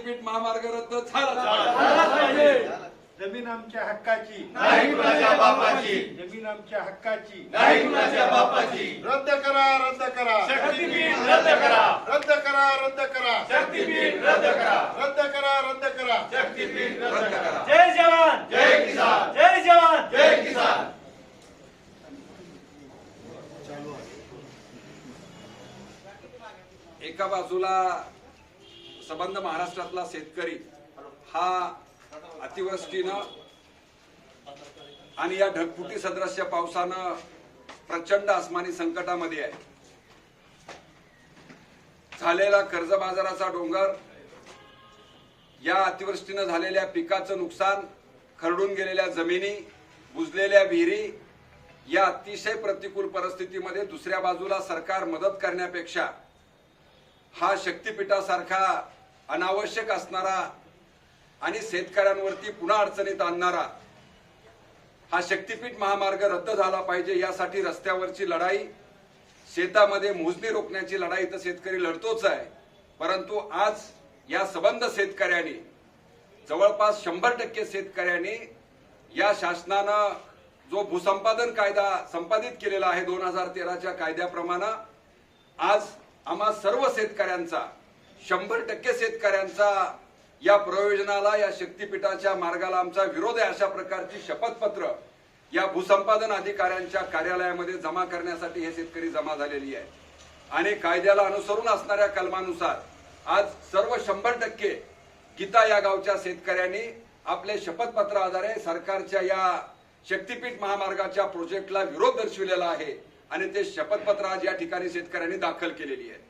शक्तीपीठ महामार्ग रद्द झाला. जमीन आमच्या हक्काची. नाही कुणाच्या बापाची. जमीन आमच्या हक्काची. नाही कुणाच्या बापाची. रद्द करा रद्द करा. शक्तीपीठ रद्द करा. रद्द करा रद्द करा. शक्तीपीठ रद्द करा. रद्द करा रद्द करा. शक्तीपीठ रद्द करा. जय जवान. जय किसान. जय जवान. जय किसान. एका बाजूला संबंध महाराष्ट्रातला शेतकरी हा अतिवृष्टीनं आणि या ढगफुटी सदृश्य पावसानं प्रचंड आसमानी संकटामध्ये आहे. झालेला कर्ज बाजाराचा डोंगर या अतिवृष्टीनं झालेल्या पिकाचं नुकसान खरडून गेलेल्या जमिनी बुजलेल्या विहिरी या अतिशय प्रतिकूल परिस्थितीमध्ये दुसऱ्या बाजूला सरकार मदत करण्यापेक्षा हा शक्तीपीठासारखा अनावश्यक असणारा आणि शेतकऱ्यांवरती पुन्हा अडचणीत आणणारा हा शक्तीपीठ महामार्ग रद्द झाला पाहिजे यासाठी रस्त्यावरची लढाई शेतामध्ये मोजणी रोखण्याची लढाई तर शेतकरी लढतोच आहे. परंतु आज या सबंध शेतकऱ्यांनी जवळपास शंभर टक्के शेतकऱ्यांनी या शासनानं जो भूसंपादन कायदा संपादित केलेला आहे दोन हजार तेराच्या कायद्याप्रमाणे आज आम्हा सर्व शेतकऱ्यांचा शंभर टक्के शेतकऱ्यांचा या प्रयोजनाला या शक्तीपीठाच्या मार्गाला आमचा विरोध आहे अशा प्रकारची शपथपत्र या भूसंपादन अधिकाऱ्यांच्या कार्यालयामध्ये जमा करण्यासाठी हे शेतकरी जमा झालेली आहे आणि कायद्याला अनुसरून असणाऱ्या कलमानुसार आज सर्व शंभर टक्के गीता या गावच्या शेतकऱ्यांनी आपले शपथपत्र आधारे सरकारच्या या शक्तीपीठ महामार्गाच्या प्रोजेक्टला विरोध दर्शविलेला आहे आणि ते शपथपत्र आज या ठिकाणी शेतकऱ्यांनी दाखल केलेली आहे